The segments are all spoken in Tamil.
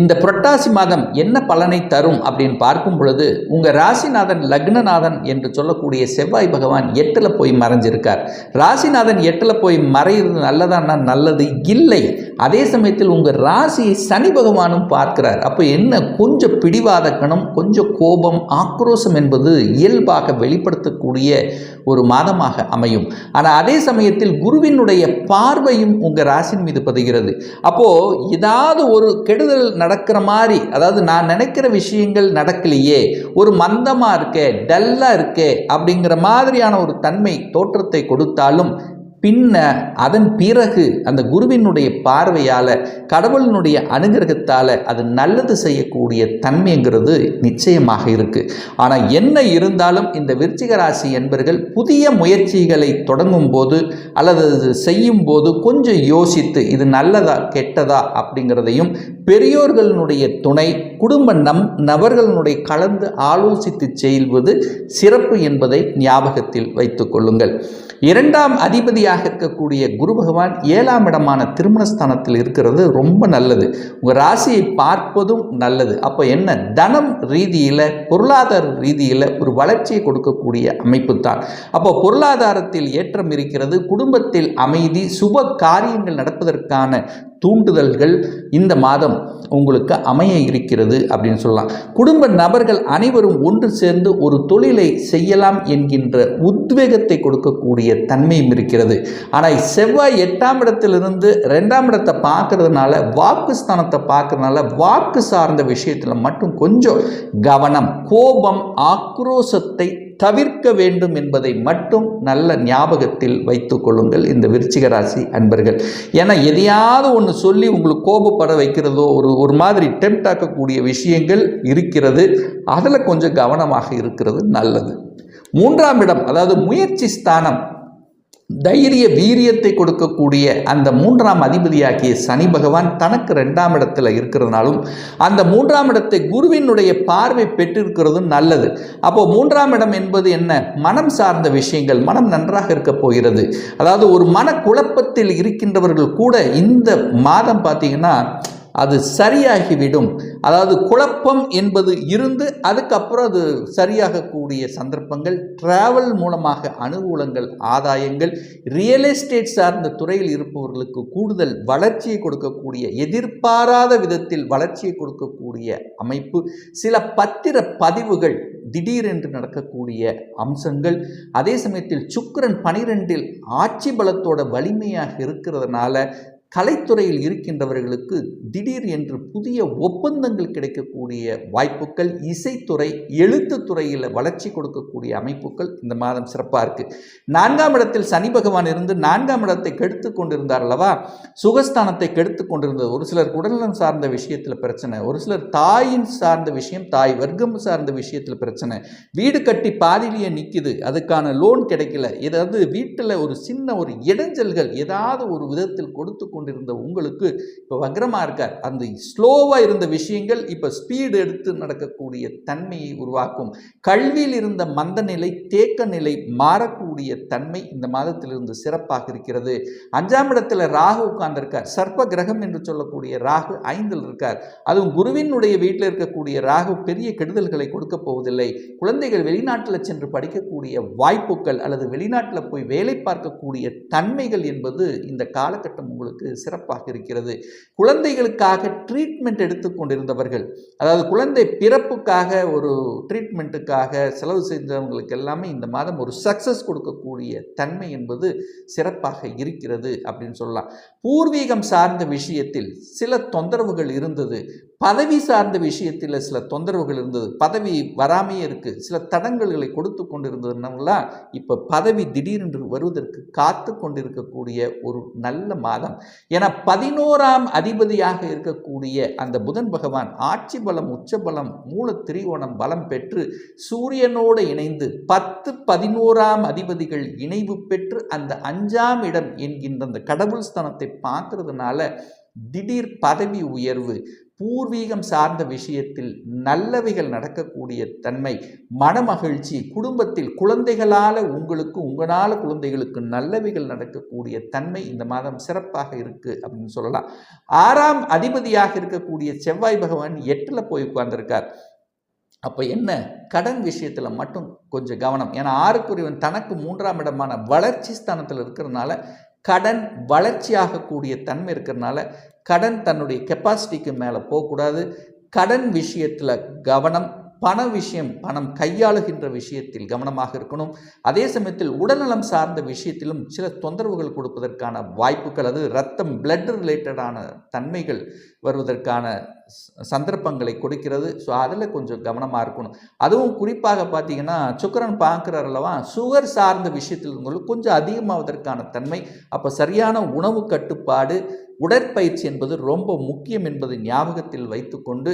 இந்த புரட்டாசி மாதம் என்ன பலனை தரும் அப்படின்னு பார்க்கும் பொழுது உங்கள் ராசிநாதன் லக்னநாதன் என்று சொல்லக்கூடிய செவ்வாய் பகவான் எட்டில் போய் மறைஞ்சிருக்கார். ராசிநாதன் எட்டில் போய் மறையிறது நல்லதான்னா நல்லது இல்லை. அதே சமயத்தில் உங்கள் ராசியை சனி பகவானும் பார்க்கிறார். அப்போ என்ன? கொஞ்சம் பிடிவாத கணம் கொஞ்சம் கோபம் ஆக்ரோஷம் என்பது இயல்பாக வெளிப்படுத்தக்கூடிய ஒரு மாதமாக அமையும். ஆனால் அதே சமயத்தில் குருவினுடைய பார்வையும் உங்கள் ராசின் மீது பதிகிறது. அப்போது ஏதாவது ஒரு கெடுதல் நடக்கிற மாதிரி அதாவது நான் நினைக்கிற விஷயங்கள் நடக்கலையே ஒரு மந்தமாக இருக்கே டல்லாக இருக்கே அப்படிங்கிற மாதிரியான ஒரு தன்மை தோற்றத்தை கொடுத்தாலும் பின்ன அதன் பிறகு அந்த குருவினுடைய பார்வையால் கடவுளினுடைய அனுகிரகத்தால் அது நல்லது செய்யக்கூடிய தன்மைங்கிறது நிச்சயமாக இருக்குது ஆனால் என்ன இருந்தாலும் இந்த விருச்சிக ராசி என்பர்கள் புதிய முயற்சிகளை தொடங்கும் போது அல்லது செய்யும் போது கொஞ்சம் யோசித்து இது நல்லதா கெட்டதா அப்படிங்கிறதையும் பெரியோர்களினுடைய துணை குடும்ப நம் நபர்களினுடைய கலந்து ஆலோசித்து செய்வது சிறப்பு என்பதை ஞாபகத்தில் வைத்துக் கொள்ளுங்கள். இரண்டாம் அதிபதியாக இருக்கக்கூடிய குரு பகவான் ஏழாம் இடமான திருமணஸ்தானத்தில் இருக்கிறது ரொம்ப நல்லது. உங்கள் ராசியை பார்ப்பதும் நல்லது. அப்போ என்ன? தனம் ரீதியில் பொருளாதார ரீதியில் ஒரு வளர்ச்சியை கொடுக்கக்கூடிய அமைப்பு தான். அப்போ பொருளாதாரத்தில் ஏற்றம் இருக்கிறது குடும்பத்தில் அமைதி சுப காரியங்கள் நடப்பதற்கான தூண்டுதல்கள் இந்த மாதம் உங்களுக்கு அமைய இருக்கிறது அப்படின்னு சொல்லலாம். குடும்ப நபர்கள் அனைவரும் ஒன்று சேர்ந்து ஒரு தொழிலை செய்யலாம் என்கின்ற உத்வேகத்தை கொடுக்கக்கூடிய தன்மையும் இருக்கிறது. ஆனால் செவ்வாய் எட்டாம் இடத்திலிருந்து ரெண்டாம் இடத்தை பார்க்கறதுனால வாக்கு ஸ்தானத்தை பார்க்கறதுனால வாக்கு சார்ந்த விஷயத்தில் மட்டும் கொஞ்சம் கவனம் கோபம் ஆக்ரோசத்தை தவிர்க்க வேண்டும் என்பதை மட்டும் நல்ல ஞாபகத்தில் வைத்து கொள்ளுங்கள் இந்த விருச்சிக ராசி அன்பர்கள். ஏன்னா எதையாவது ஒன்று சொல்லி உங்களுக்கு கோபப்பட வைக்கிறதோ ஒரு ஒரு மாதிரி டெம்ட் ஆக்கக்கூடிய விஷயங்கள் இருக்கிறது. அதில் கொஞ்சம் கவனமாக இருக்கிறது நல்லது. மூன்றாம் இடம் அதாவது முயற்சி ஸ்தானம். தைரிய வீரியத்தை கொடுக்கக்கூடிய அந்த மூன்றாம் அதிபதியாகிய சனி பகவான் தனக்கு ரெண்டாம் இடத்துல இருக்கிறதுனாலும் அந்த மூன்றாம் இடத்தை குருவினுடைய பார்வை பெற்றிருக்கிறதும் நல்லது. அப்போ மூன்றாம் இடம் என்பது என்ன? மனம் சார்ந்த விஷயங்கள் மனம் நன்றாக இருக்க போகிறது. அதாவது ஒரு மன குழப்பத்தில் இருக்கின்றவர்கள் கூட இந்த மாதம் பார்த்தீங்கன்னா அது சரியாகிவிடும். அதாவது குழப்பம் என்பது இருந்து அதுக்கப்புறம் அது சரியாகக்கூடிய சந்தர்ப்பங்கள் டிராவல் மூலமாக அனுகூலங்கள் ஆதாயங்கள் ரியல் எஸ்டேட் சார்ந்த துறையில் இருப்பவர்களுக்கு கூடுதல் வளர்ச்சியை கொடுக்கக்கூடிய எதிர்பாராத விதத்தில் வளர்ச்சியை கொடுக்கக்கூடிய அமைப்பு சில பத்திர பதிவுகள் திடீரென்று நடக்கக்கூடிய அம்சங்கள். அதே சமயத்தில் சுக்கரன் பனிரெண்டில் ஆட்சி பலத்தோட வலிமையாக இருக்கிறதுனால கலைத்துறையில் இருக்கின்றவர்களுக்கு திடீர் என்று புதிய ஒப்பந்தங்கள் கிடைக்கக்கூடிய வாய்ப்புகள் இசைத்துறை எழுத்துத்துறையில் வளர்ச்சி கொடுக்கக்கூடிய அமைப்புகள் இந்த மாதம் சிறப்பாக இருக்குது நான்காம் இடத்தில் சனி பகவான் இருந்து நான்காம் இடத்தை கெடுத்து கொண்டிருந்தார் அல்லவா? சுகஸ்தானத்தை கெடுத்து கொண்டிருந்தது. ஒரு சிலர் உடல்நலம் சார்ந்த விஷயத்தில் பிரச்சனை ஒரு சிலர் தாயின் சார்ந்த விஷயம் தாய் வர்க்கம் சார்ந்த விஷயத்தில் பிரச்சனை. வீடு கட்டி பாதிலேயே நிற்கிது அதுக்கான லோன் கிடைக்கல. ஏதாவது வீட்டில் ஒரு சின்ன ஒரு இடைஞ்சல்கள் ஏதாவது ஒரு விதத்தில் கொடுத்து கொண்டு கொண்டிருந்த உங்களுக்கு இப்போ வக்ரமாக இருக்கார். அந்த ஸ்லோவாக இருந்த விஷயங்கள் இப்போ ஸ்பீடு எடுத்து நடக்கக்கூடிய தன்மையை உருவாக்கும். கல்வியில் இருந்த மந்த நிலை தேக்க நிலை மாறக்கூடிய தன்மை இந்த மாதத்திலிருந்து சிறப்பாக இருக்கிறது. அஞ்சாம் இடத்துல ராகு உட்கார்ந்திருக்கார். சர்ப்ப கிரகம் என்று சொல்லக்கூடிய ராகு ஐந்தில் இருக்கார். அதுவும் குருவினுடைய வீட்டில் இருக்கக்கூடிய ராகு பெரிய கெடுதல்களை கொடுக்க போவதில்லை. குழந்தைகள் வெளிநாட்டில் சென்று படிக்கக்கூடிய வாய்ப்புகள் அல்லது வெளிநாட்டில் போய் வேலை பார்க்கக்கூடிய தன்மைகள் என்பது இந்த காலகட்டம் உங்களுக்கு சிறப்பாக இருக்கிறது. குழந்தைகளுக்காக ட்ரீட்மெண்ட் எடுத்துக்கொண்டிருந்தவர்கள் அதாவது குழந்தை பிறப்புக்காக ஒரு ட்ரீட்மெண்ட்டுக்காக செலவு செஞ்சவங்களுக்கு எல்லாமே இந்த மாதம் ஒரு சக்ஸஸ் கொடுக்கக்கூடிய தன்மை என்பது சிறப்பாக இருக்கிறது அப்படின்னு சொல்லலாம். பூர்வீகம் சார்ந்த விஷயத்தில் சில தொந்தரவுகள் இருந்தது. பதவி சார்ந்த விஷயத்தில் சில தொந்தரவுகள் இருந்தது. பதவி வராமையே இருக்குது சில தடங்கல்களை கொடுத்து கொண்டிருந்ததுனாலாம் இப்போ பதவி திடீரென்று வருவதற்கு காத்து கொண்டிருக்கக்கூடிய ஒரு நல்ல மாதம். என பதினோராம் அதிபதியாக இருக்கக்கூடிய அந்த புதன் பகவான் ஆட்சி பலம் உச்ச பலம் மூல திரிகோணம் பலம் பெற்று சூரியனோடு இணைந்து பத்து பதினோராம் அதிபதிகள் இணைவு பெற்று அந்த அஞ்சாம் இடம் என்கின்ற அந்த கடவுள் ஸ்தானத்தை பார்க்கறதுனால திடீர் பதவி உயர்வு பூர்வீகம் சார்ந்த விஷயத்தில் நல்லவைகள் நடக்கக்கூடிய தன்மை மனமகிழ்ச்சி குடும்பத்தில் குழந்தைகளால் உங்களுக்கு உங்களால் குழந்தைகளுக்கு நல்லவைகள் நடக்கக்கூடிய தன்மை இந்த மாதம் சிறப்பாக இருக்குது அப்படின்னு சொல்லலாம். ஆறாம் அதிபதியாக இருக்கக்கூடிய செவ்வாய் பகவான் எட்டில் போய் உட்கார்ந்துருக்கார். அப்போ என்ன? கடன் விஷயத்தில் மட்டும் கொஞ்சம் கவனம். ஏன்னா ஆறுக்குரியவன் தனக்கு மூன்றாம் இடமான வளர்ச்சி ஸ்தானத்தில் இருக்கிறதுனால கடன் வளர்ச்சியாகக்கூடிய தன்மை இருக்கிறனால கடன் தன்னுடைய கெப்பாசிட்டிக்கு மேலே போகக்கூடாது. கடன் விஷயத்தில் கவனம் பண விஷயம் பணம் கையாளுகின்ற விஷயத்தில் கவனமாக இருக்கணும். அதே சமயத்தில் உடல்நலம் சார்ந்த விஷயத்திலும் சில தொந்தரவுகள் கொடுப்பதற்கான வாய்ப்புகள் அது ரத்தம் பிளட் ரிலேட்டடான தன்மைகள் வருவதற்கான சந்தர்ப்பங்களை கொடுக்கிறது. ஸோ அதில் கொஞ்சம் கவனமாக இருக்கணும். அதுவும் குறிப்பாக பார்த்தீங்கன்னா சுக்கரன் பார்க்குற அல்லவா? சுகர் சார்ந்த விஷயத்தில் உங்களுக்கு கொஞ்சம் அதிகமாவதற்கான தன்மை. அப்போ சரியான உணவு கட்டுப்பாடு உடற்பயிற்சி என்பது ரொம்ப முக்கியம் என்பதை ஞாபகத்தில் வைத்துக்கொண்டு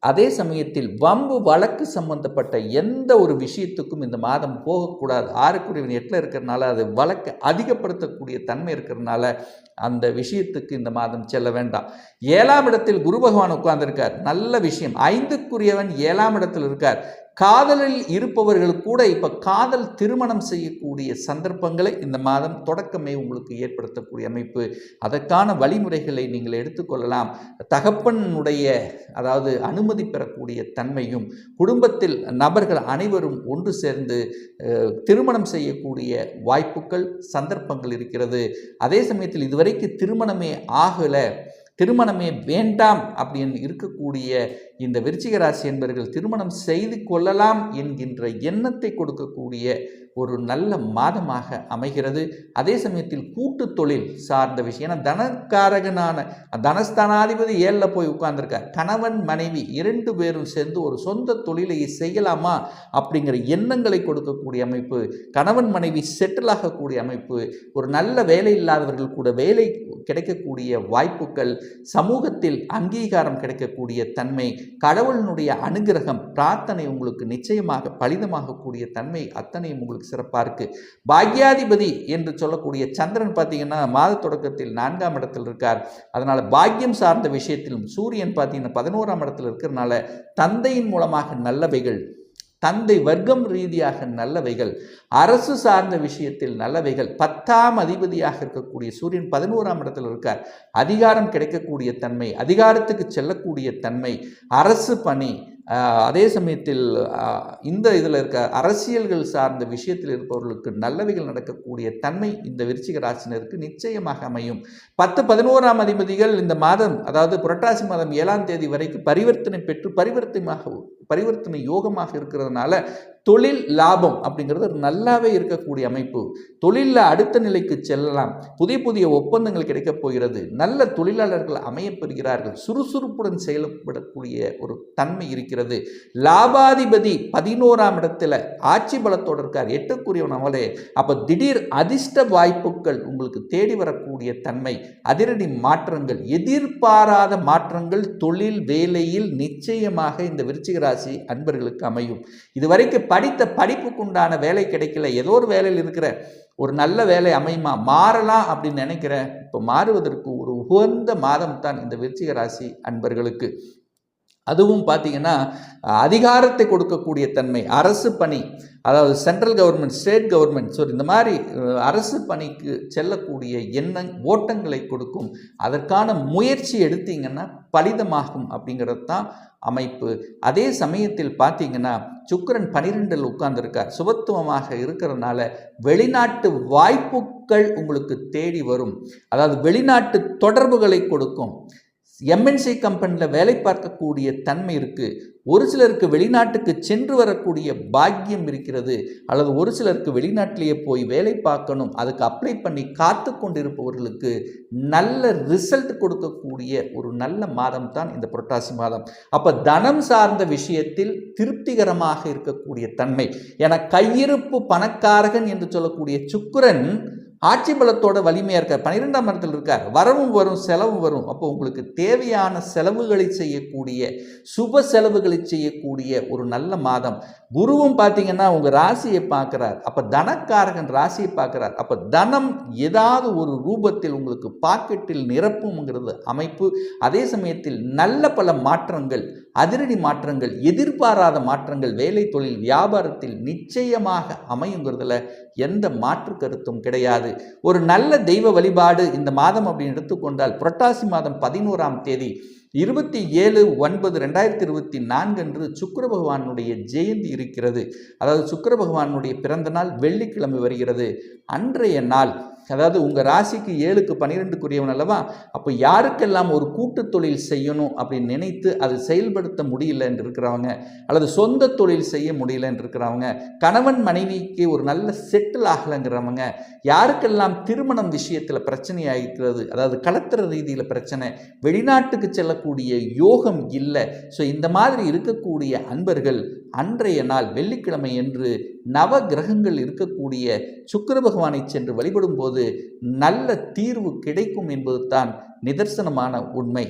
அதே சமயத்தில் வம்பு வழக்கு சம்பந்தப்பட்ட எந்த ஒரு விஷயத்துக்கும் இந்த மாதம் போகக்கூடாது. ஆறுக்குரியவன் எட்டில் இருக்கிறனால அது வழக்கை அதிகப்படுத்தக்கூடிய தன்மை இருக்கிறதுனால அந்த விஷயத்துக்கு இந்த மாதம் செல்ல வேண்டாம். ஏழாம் இடத்தில் குரு பகவான் உட்கார்ந்திருக்கார். நல்ல விஷயம். ஐந்துக்குரியவன் ஏழாம் இடத்தில் இருக்கார். காதலில் இருப்பவர்கள் கூட இப்போ காதல் திருமணம் செய்யக்கூடிய சந்தர்ப்பங்களை இந்த மாதம் தொடக்கமே உங்களுக்கு ஏற்படுத்தக்கூடிய அமைப்பு. அதற்கான வழிமுறைகளை நீங்கள் எடுத்துக்கொள்ளலாம். தகப்பனுடைய அதாவது அனுமதி பெறக்கூடிய தன்மையும் குடும்பத்தில் நபர்கள் அனைவரும் ஒன்று சேர்ந்து திருமணம் செய்யக்கூடிய வாய்ப்புகள் சந்தர்ப்பங்கள் இருக்கிறது. அதே சமயத்தில் இதுவரைக்கும் திருமணமே ஆகலை. திருமணமே வேண்டாம் அப்படின்னு இருக்கக்கூடிய இந்த விருச்சிக ராசி என்பவர்கள் திருமணம் செய்து கொள்ளலாம் என்கின்ற எண்ணத்தை கொடுக்கக்கூடிய ஒரு நல்ல மாதமாக அமைகிறது. அதே சமயத்தில் கூட்டு தொழில் சார்ந்த விஷயம். ஏன்னா தனக்காரகனான தனஸ்தானாதிபதி ஏழில் போய் உட்கார்ந்துருக்கார். கணவன் மனைவி இரண்டு பேரும் சேர்ந்து ஒரு சொந்த தொழிலை செய்யலாமா அப்படிங்கிற எண்ணங்களை கொடுக்கக்கூடிய அமைப்பு கணவன் மனைவி செட்டில் ஆகக்கூடிய அமைப்பு ஒரு நல்ல வேலை இல்லாதவர்கள் கூட வேலை கிடைக்கக்கூடிய வாய்ப்புகள் சமூகத்தில் அங்கீகாரம் கிடைக்கக்கூடிய தன்மை கடவுளினுடைய அனுகிரகம் பிரார்த்தனை உங்களுக்கு நிச்சயமாக பலிதமாகக்கூடிய தன்மை அத்தனையும் உங்களுக்கு சிறப்பாக இருக்குது பாக்யாதிபதி என்று சொல்லக்கூடிய சந்திரன் பார்த்தீங்கன்னா மாத தொடக்கத்தில் நான்காம் இடத்தில் இருக்கார். அதனால் பாக்கியம் சார்ந்த விஷயத்திலும் சூரியன் பார்த்தீங்கன்னா பதினோராம் இடத்தில் இருக்கிறனால தந்தையின் மூலமாக நல்லவைகள் தந்தை வர்க்கம் ரீதியாக நல்லவைகள் அரசு சார்ந்த விஷயத்தில் நல்லவைகள் பத்தாம் அதிபதியாக இருக்கக்கூடிய சூரியன் பதினோராம் இடத்தில் இருக்கார். அதிகாரம் கிடைக்கக்கூடிய தன்மை அதிகாரத்துக்கு செல்லக்கூடிய தன்மை அரசு பணி அதே சமயத்தில் இந்த இதில் இருக்க அரசியல்கள் சார்ந்த விஷயத்தில் இருப்பவர்களுக்கு நல்லவைகள் நடக்கக்கூடிய தன்மை இந்த விருச்சிக ராசினருக்கு நிச்சயமாக அமையும். பத்து பதினோராம் அதிபதிகள் இந்த மாதம் அதாவது புரட்டாசி மாதம் ஏழாம் தேதி வரைக்கும் பரிவர்த்தனை பெற்று பரிவர்த்தனையாக பரிவர்த்தனை யோகமாக இருக்கிறதுனால தொழில் லாபம் அப்படிங்கிறது ஒரு நல்லாவே இருக்கக்கூடிய அமைப்பு. தொழிலில் அடுத்த நிலைக்கு செல்லலாம். புதிய புதிய ஒப்பந்தங்கள் கிடைக்கப் போகிறது. நல்ல தொழிலாளர்கள் அமையப்பெறுகிறார்கள். சுறுசுறுப்புடன் செயல்படக்கூடிய ஒரு தன்மை இருக்கிறது. லாபாதிபதி பதினோராம் இடத்துல ஆட்சி பலத்தோடு இருக்கார் எட்டுக்குரியவன் அவளே அப்போ திடீர் அதிர்ஷ்ட வாய்ப்புகள் உங்களுக்கு தேடி வரக்கூடிய தன்மை. அதிரடி மாற்றங்கள். எதிர்பாராத மாற்றங்கள் தொழில் வேலையில் நிச்சயமாக இந்த விருச்சிக ராசி அன்பர்களுக்கு அமையும். இதுவரைக்கும் படித்த படிப்புக்குண்டான வேலை கிடைக்கல. ஏதோ ஒரு வேலையில் இருக்கிற ஒரு நல்ல வேலை அமையுமா? மாறலாம் அப்படின்னு நினைக்கிறேன். இப்போ மாறுவதற்கு ஒரு உகந்த மாதம் தான் இந்த விருச்சிக ராசி அன்பர்களுக்கு. அதுவும் பார்த்தீங்கன்னா அதிகாரத்தை கொடுக்கக்கூடிய தன்மை அரசு பணி அதாவது central government state government so இந்த மாதிரி அரசு பணிக்கு செல்லக்கூடிய எண்ணங் ஓட்டங்களை கொடுக்கும். அதற்கான முயற்சி எடுத்தீங்கன்னா பலிதமாகும் அப்படிங்கிறது தான் அமைப்பு. அதே சமயத்தில் பார்த்தீங்கன்னா சுக்கரன் பனிரெண்டில் உட்கார்ந்துருக்கார். சுபத்துவமாக இருக்கிறதுனால வெளிநாட்டு வாய்ப்புகள் உங்களுக்கு தேடி வரும். அதாவது வெளிநாட்டு தொடர்புகளை கொடுக்கும். எம்என்சி கம்பெனியில் வேலை பார்க்கக்கூடிய தன்மை இருக்குது ஒரு சிலருக்கு வெளிநாட்டுக்கு சென்று வரக்கூடிய பாக்கியம் இருக்கிறது. அல்லது ஒரு சிலருக்கு வெளிநாட்டிலேயே போய் வேலை பார்க்கணும். அதுக்கு அப்ளை பண்ணி காத்து கொண்டிருப்பவர்களுக்கு நல்ல ரிசல்ட் கொடுக்கக்கூடிய ஒரு நல்ல மாதம் தான் இந்த புரட்டாசி மாதம். அப்போ தனம் சார்ந்த விஷயத்தில் திருப்திகரமாக இருக்கக்கூடிய தன்மை. என கையிருப்பு பணக்காரகன் என்று சொல்லக்கூடிய சுக்கரன் ஆட்சி பலத்தோட வலிமையாக இருக்கார். பன்னிரெண்டாம் இடத்தில் இருக்கார். வரவும் வரும் செலவும் வரும். அப்போ உங்களுக்கு தேவையான செலவுகளை செய்யக்கூடிய சுப செலவுகளை செய்யக்கூடிய ஒரு நல்ல மாதம். குருவும் பார்த்தீங்கன்னா உங்கள் ராசியை பார்க்குறார். அப்போ தனக்காரகன் ராசியை பார்க்குறார். அப்போ தனம் ஏதாவது ஒரு ரூபத்தில் உங்களுக்கு பாக்கெட்டில் நிரப்புங்கிறது அமைப்பு. அதே சமயத்தில் நல்ல பல மாற்றங்கள் அதிரடி மாற்றங்கள் எதிர்பாராத மாற்றங்கள் வேலை தொழில் வியாபாரத்தில் நிச்சயமாக அமையுங்கிறதுல எந்த மாற்று கருத்தும் கிடையாது. ஒரு நல்ல தெய்வ வழிபாடு இந்த மாதம் அப்படின்னு எடுத்துக்கொண்டால் புரட்டாசி மாதம் பதினோராம் தேதி இருபத்தி ஏழு ஒன்பது ரெண்டாயிரத்தி இருபத்தி நான்கு அன்று சுக்கர பகவானுடைய ஜெயந்தி இருக்கிறது. அதாவது சுக்கர பகவானுடைய பிறந்த நாள் வெள்ளிக்கிழமை வருகிறது. அன்றைய நாள் அதாவது உங்கள் ராசிக்கு ஏழுக்கு பன்னிரெண்டுக்குரியவன் அல்லவா? அப்போ யாருக்கெல்லாம் ஒரு கூட்டு தொழில் செய்யணும் அப்படின்னு நினைத்து அது செயல்படுத்த முடியல என்று இருக்கிறவங்க அல்லது சொந்த தொழில் செய்ய முடியல என்று இருக்கிறவங்க கணவன் மனைவிக்கு ஒரு நல்ல செட்டில் ஆகலைங்கிறவங்க யாருக்கெல்லாம் திருமணம் விஷயத்தில் பிரச்சனை ஆகிக்கிறது அதாவது கலத்திர ரீதியில் பிரச்சனை வெளிநாட்டுக்கு செல்லக்கூடிய யோகம் இல்லை ஸோ இந்த மாதிரி இருக்கக்கூடிய அன்பர்கள் அன்றைய நாள் வெள்ளிக்கிழமை என்று நவ கிரகங்கள் இருக்கக்கூடிய சுக்கர பகவானை சென்று வழிபடும் போது நல்ல தீர்வு கிடைக்கும் என்பது தான் நிதர்சனமான உண்மை.